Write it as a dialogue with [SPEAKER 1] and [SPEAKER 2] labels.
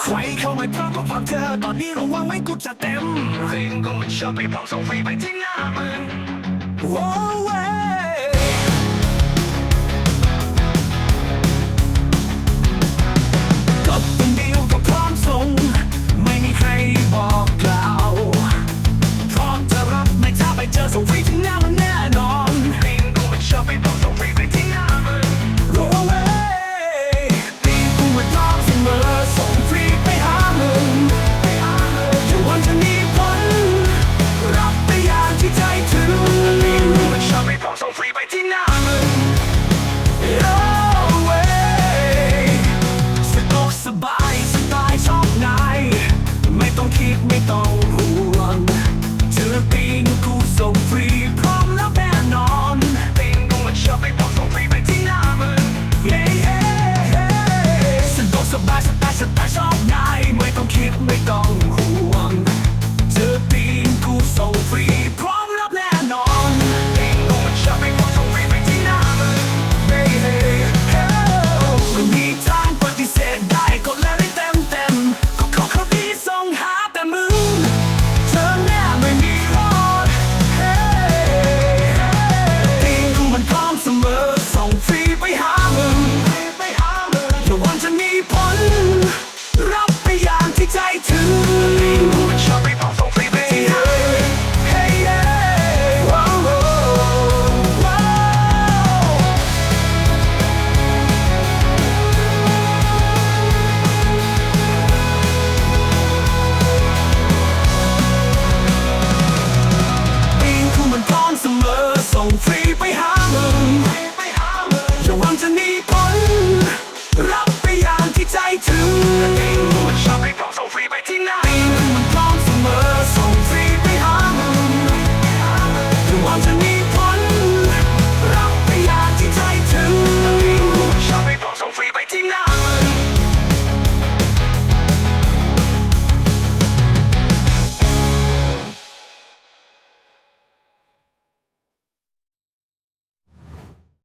[SPEAKER 1] ใครเข้ามาพร้อมกับความเธอตอนนี้ระวังไว้กูจะเต็มเพลงก็มันชอบไปเผาส่งฟรีไปที่หน้ามึงโอ้เว้ ส่งฟรีไปหาเมึงอย่าหวังจะหนีพ้นรับไปอย่างที่ใจถึงชอบให้กล่ส่งฟรีไปที่ไหนมันพร้อมเสมอส่งฟรีไปหามึงอย่าหวังจะหนี